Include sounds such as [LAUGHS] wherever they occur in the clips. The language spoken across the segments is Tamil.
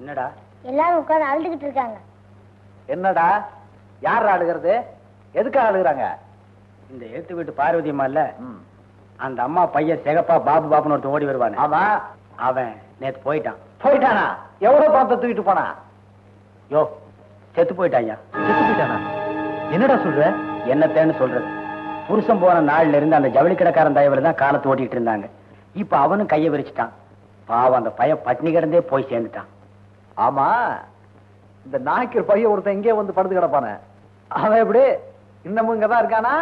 என்னடா? எல்லாரும் உட்கார்ந்து அழுதுகிட்டு இருக்காங்க. என்னடா? யார் ஆளுகிறது எதுக்காக ஆளுகிறாங்க இந்த எழுத்து வீட்டு பார்வதி அம்மா இல்ல. அந்த அம்மா பையன் சிகப்பா பாபு பாபுன்னு ஒருத்தன் ஓடி வருவானே. ஆமா. அவன் நேத்து போயிட்டான். போயிட்டானா? எவ்வளவு பணத்தை தூக்கிட்டு போனா? யோ செத்து போயிட்டாயா செத்து போயிட்டானா? என்னடா சொல்ற? என்னத்தேன்னு சொல்றது. புருஷன் போன நாள்ல இருந்து அந்த ஜவுளி கடைக்காரன் தயவுல தான் காலத்தை ஓட்டிட்டு இருந்தாங்க. இப்ப அவனும் கைய விரிச்சிட்டான். பாவம் அந்த பையன் பட்னி கிடந்தே போய் சேர்ந்துட்டான். ஆமா. இந்த நாய்க்கர் பையன் ஒருத்தன் இங்கே வந்து படுத்து கிடப்பானே. அவன் எப்படி? இன்னமும் இங்கதான் இருக்கானா?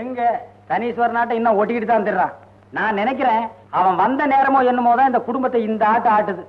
எங்க? சனீஸ்வர நாட்டை இன்னும் ஒட்டிக்கிட்டு தான் திடுறான் நான் நினைக்கிறேன் அவன் வந்த நேரமோ என்னமோ தான் இந்த குடும்பத்தை இந்த ஆட்டு ஆட்டுது.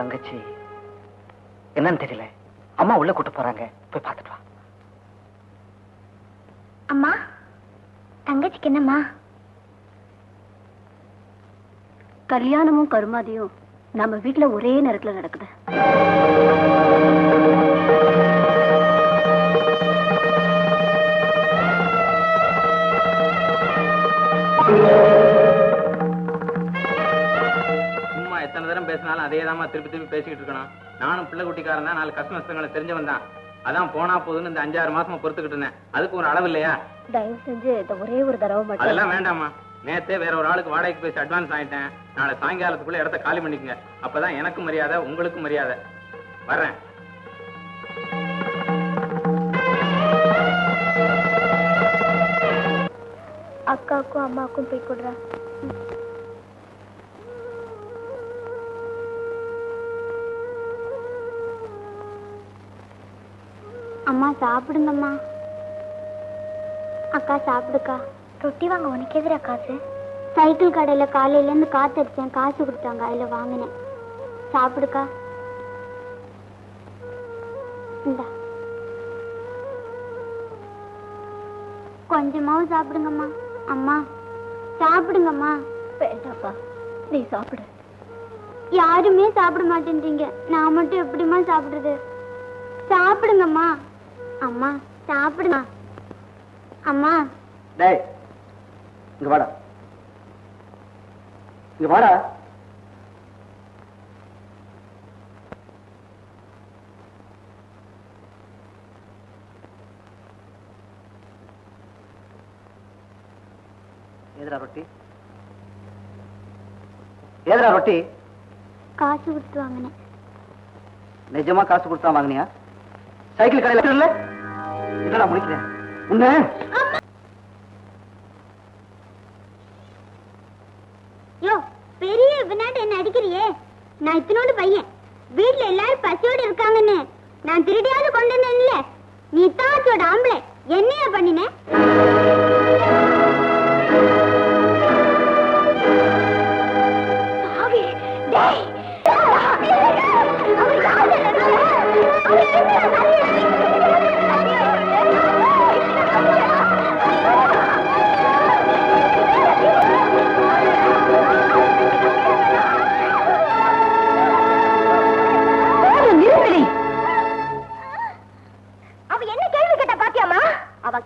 தங்கச்சி. என்னன்னு தெரியல. அம்மா உள்ள கூட்டு போறாங்க. போய் பார்த்துட்டு வா. அம்மா தங்கச்சிக்கு என்னம்மா? கல்யாணமும் கருமாதியும் நம்ம வீட்ல ஒரே நேரத்துல நடக்குது. சும்மா [LAUGHS] பேசினாலும் அதே தான் திருப்பி திருப்பி பேசிக்கிட்டு இருக்கணும். நானும் பிள்ளை குட்டிக்காரன் தான் நாலு கஷ்ட நஷ்டங்களை தெரிஞ்சவன் தான். அதான் போனா போதுன்னு இந்த அஞ்சாறு மாசமா பொறுத்துக்கிட்டு இருந்தேன். அதுக்கு ஒரு அளவு இல்லையா? தயவு செஞ்சு இந்த ஒரே ஒரு தடவை மட்டும் அதெல்லாம் வேண்டாமா நேத்தே வேற ஒரு ஆளுக்கு வாடகைக்கு பேசி அட்வான்ஸ் ஆயிட்டேன் நாளை சாயங்காலத்துக்குள்ள இடத்த காலி பண்ணிக்கங்க. அப்பதான் எனக்கும் மரியாதை உங்களுக்கும் மரியாதை. வர்றேன். அக்காவுக்கும் அம்மாவுக்கும் போய் கொடுறேன். அம்மா சாப்பிடுங்கம்மா. அக்கா சாப்பிடுக்கா. ரொட்டி வாங்க உனக்கு எதிரா காசு சைக்கிள் கடையில காலையில இருந்து காத்து அடிச்சேன். காசு கொடுத்தாங்க அதுல வாங்கினேன். சாப்பிடுக்கா. இந்தா. கொஞ்சமாவும் சாப்பிடுங்கம்மா. அம்மா சாப்பிடுங்கம்மா. வேண்டாப்பா நீ சாப்பிடு. யாருமே சாப்பிட மாட்டேன்றீங்க. நான் மட்டும் எப்படிம்மா சாப்பிடுறது? சாப்பிடுங்கம்மா. அம்மா சாப்பிடுங்க அம்மா. டேய் இங்க வாடா. இங்க வாடா. ஏதுடா ரொட்டி? ஏதுடா ரொட்டி? காசு கொடுத்து வாங்கினேன். நிஜமா காசு கொடுத்தா வாங்கினியா? சைக்கிள் கடையில் இல்ல இதெல்லாம் முடிக்கிறேன் உன்ன? யோ பெரிய வினாட்டு என்ன அடிக்கிறியே? நான் இத்தனோடு பையன். வீட்டுல எல்லாரும் பசியோடு இருக்காங்கன்னு நான் திருடியாவது கொண்டு வந்தேன்ல நீ தாச்சோட ஆம்பளை. என்னையா பண்ணின?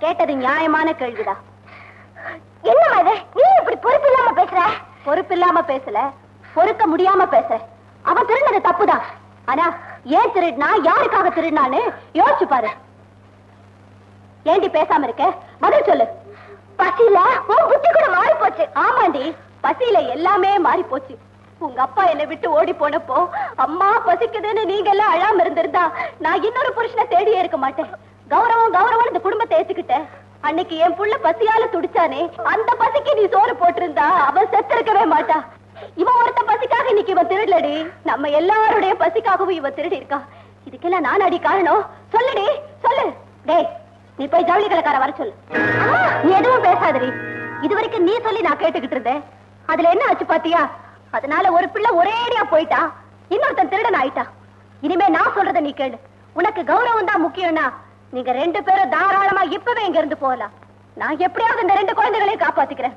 கேட்டது நியாயமான கேள்விடா. என்னம்மா இது நீ இப்படி பொறுப்பு இல்லாம பேசுற? பொறுப்பு இல்லாம பேசல. பொறுக்க முடியாம பேசுற அவன் திருடினது தப்புதான். ஆனா ஏன் திருடினா யாருக்காக திருடினான்னு யோசிச்சு பாரு. ஏண்டி பேசாம இருக்க? பதில் சொல்லு. பசியில உன் புத்தி கூட மாறி போச்சு ஆமாண்டி பசியில எல்லாமே மாறி போச்சு உங்க அப்பா என்னை விட்டு ஓடி போனப்போ அம்மா பசிக்குதுன்னு நீங்க எல்லாம் அழாம இருந்திருந்தா நான் இன்னொரு புருஷனை தேடியே இருக்க மாட்டேன். கௌரவம் கௌரவம் இந்த குடும்பத்தை ஏத்துக்கிட்ட. அன்னைக்கு என் புள்ள பசியால துடிச்சானே அந்த பசிக்கு நீ சோறு போட்டிருந்தா அவன் செத்து இருக்கவே மாட்டா. இவன் ஒருத்த பசிக்காக இன்னைக்கு இவன் திருடலடி. நம்ம எல்லாருடைய பசிக்காகவும் இவன் திருடி இருக்கா இதுக்கெல்லாம் நான் அடி காரணம்? சொல்லுடி சொல்லு. டேய் நீ போய் ஜவுளி கலக்கார வர சொல்லு. நீ எதுவும் பேசாதடி. இது வரைக்கும் நீ சொல்லி நான் கேட்டுக்கிட்டு இருந்தேன். அதுல என்ன ஆச்சு பாத்தியா? அதனால ஒரு பிள்ளை ஒரேடியா போயிட்டா. இன்னொருத்தன் திருடன் ஆயிட்டா. இனிமே நான் சொல்றத நீ கேளு. உனக்கு கௌரவம் தான் முக்கியம்னா நீங்க ரெண்டு பேரும் தாராளமா இப்பவே இங்க இருந்து போகலாம். நான் எப்படியாவது இந்த ரெண்டு குழந்தைகளையும் காப்பாத்திக்கிறேன்.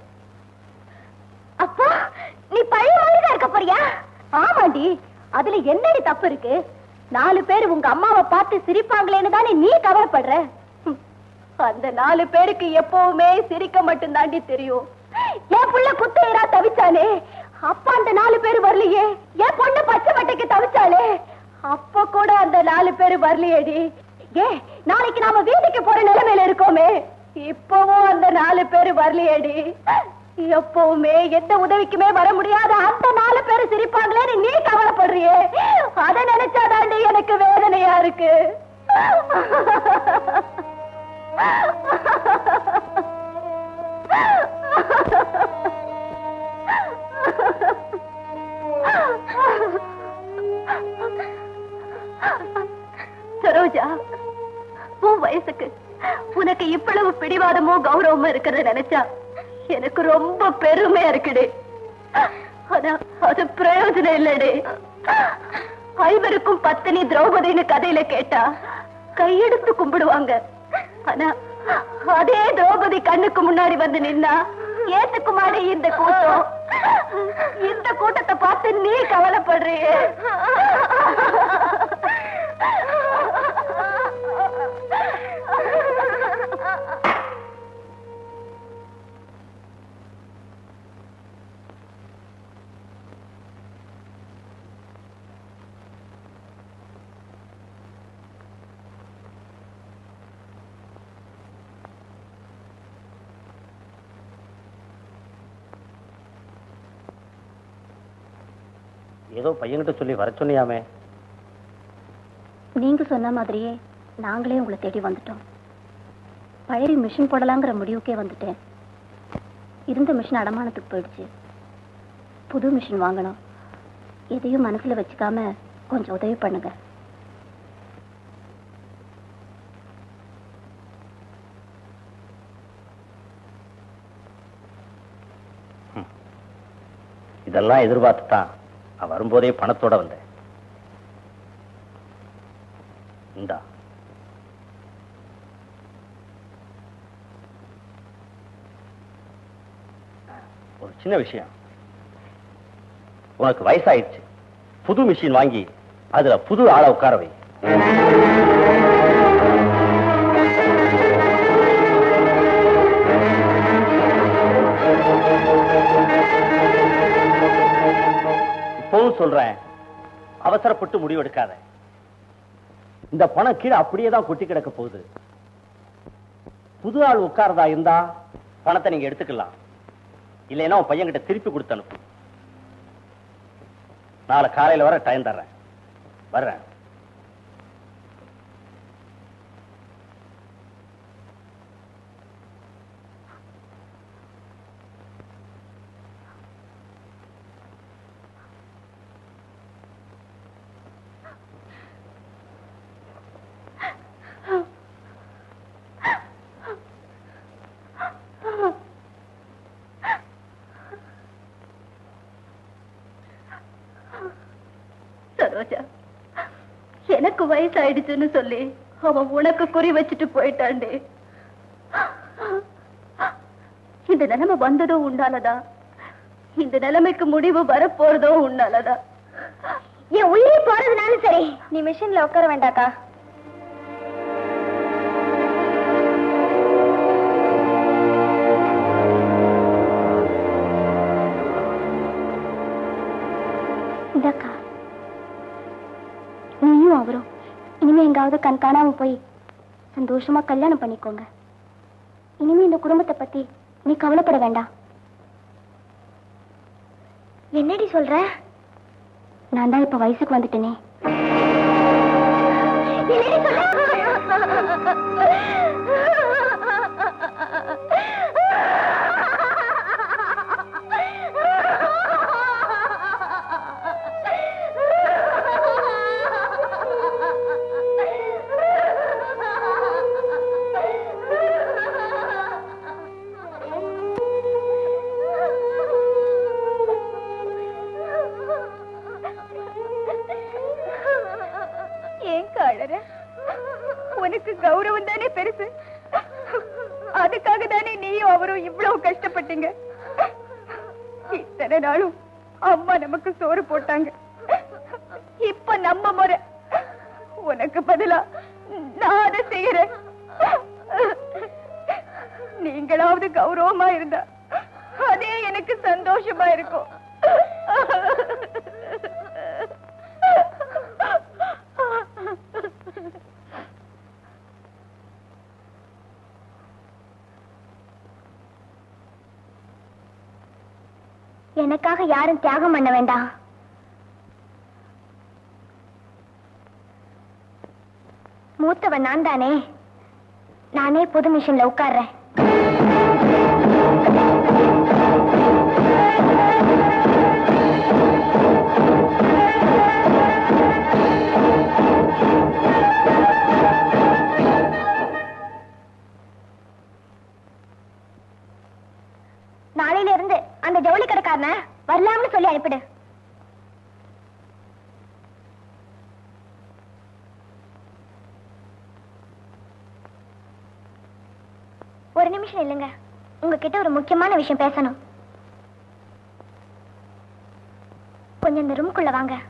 அப்பா நீ பழைய மாதிரிதான் இருக்க போறியா? ஆமாண்டி அதுல என்னடி தப்பு இருக்கு? நாலு பேர் உங்க அம்மாவை பார்த்து சிரிப்பாங்களேன்னு தானே நீ கவலைப்படுற? அந்த நாலு பேருக்கு எப்பவுமே சிரிக்க மட்டும் தாண்டி தெரியும். என் புள்ள குத்தையரா தவிச்சானே அப்ப அந்த நாலு பேர் வரலையே. என் பொண்ணு பச்சை மட்டைக்கு தவிச்சாலே. அப்ப கூட அந்த நாலு பேர் வரலையேடி. ஏ நாளைக்கு நாம வீதிக்கு போற நிலைமையில இருக்கோமே. இப்பவும் அந்த நாலு பேரு வரலையேடி. எப்பவுமே எந்த உதவிக்குமே வர முடியாத அந்த நாலு பேரு சிரிப்பாங்களே நீ கவலைப்படுறியே. அத நினைச்சாதாண்டி எனக்கு வேதனையா இருக்கு. சரோஜா உன் வயசுக்கு உனக்கு இவ்வளவு பிடிவாதமோ கௌரவமோ இருக்கிறத நினைச்சா எனக்கு ரொம்ப பெருமையா இருக்குடே. ஆனா அது பிரயோஜனம் இல்லடே. ஐவருக்கும் பத்தினி திரௌபதினு கதையில கேட்டா கையெடுத்து கும்பிடுவாங்க. ஆனா அதே திரௌபதி கண்ணுக்கு முன்னாடி வந்து நின்னா ஏத்துக்குமாரி இந்த கூட்டம்? இந்த கூட்டத்தை பார்த்து நீ கவலைப்படுறியே? ஏதோ பையன்கிட்ட சொல்லி வர சொன்னியாமே. நீங்க சொன்ன மாதிரியே நாங்களே உங்களை தேடி வந்துட்டோம். பழைய மிஷின் போடலாங்கிற முடிவுக்கே வந்துட்டேன். இருந்த மிஷின் அடமானத்துக்கு போயிடுச்சு. புது மிஷின் வாங்கணும். எதையும் மனசுல வச்சுக்காம கொஞ்சம் உதவி பண்ணுங்க. இதெல்லாம் எதிர்பார்த்து தான் நான் வரும்போதே பணத்தோட வந்தேன். இந்தா. ஒரு சின்ன விஷயம். உனக்கு வயசாயிடுச்சு. புது மிஷின் வாங்கி அதுல புது ஆளை உட்கார வை சொல்றேன். அவசரப்பட்டு முடிவெடுக்காத. இந்த பணம் கீழே அப்படியே தான் கொட்டி கிடக்க போகுது. புது ஆள் உட்கார்றதா இருந்தா பணத்தை நீங்க எடுத்துக்கலாம். இல்லைன்னா உன் பையன்கிட்ட திருப்பி கொடுத்து அனுப்பு. நாளை காலையில வர டைம் தர்றேன். வர்றேன். சரோஜா எனக்கு வயசாயிடுச்சுன்னு சொல்லி அவன் உனக்கு குறி வச்சுட்டு போயிட்டாண்டே இந்த நிலைமை வந்ததும் உண்டாலதா இந்த நிலைமைக்கு முடிவு வரப்போறதோ உண்டாலதா என் உயிரை போறதுனாலும் சரி நீ மிஷின்ல உட்கார வேண்டாக்கா. இனிமே கண் காணாம போய் சந்தோஷமா கல்யாணம் பண்ணிக்கோங்க. இனிமே இந்த குடும்பத்தை பத்தி நீ கவலைப்பட வேண்டாம். என்னடி சொல்ற? நான் தான் இப்ப வயசுக்கு வந்துட்டேனே. உனக்கு கௌரவம் தானே பெருசு. அதுக்காக தானே நீயும் அவரும் இவ்வளவு கஷ்டப்பட்டீங்க. இத்தனை நாளும் அம்மா நமக்கு சோறு போட்டாங்க. இப்ப நம்ம முறை. உனக்கு பதிலா நான் அதை செய்யறேன். நீங்களாவது கௌரவமா இருந்தா அதே எனக்கு சந்தோஷமா இருக்கும். எனக்காக யாரும் தியாகம் பண்ண வேண்டாம். மூத்தவன் நான் தானே நானே புது மிஷின்ல உட்கார்றேன். நாளையில இருந்து அந்த ஜவுளி கடைக்காரன வரலாம்னு சொல்லி அனுப்பிடு. ஒரு நிமிஷம் இல்லைங்க. உங்ககிட்ட ஒரு முக்கியமான விஷயம் பேசணும். கொஞ்சம் இந்த ரூம்குள்ள வாங்க.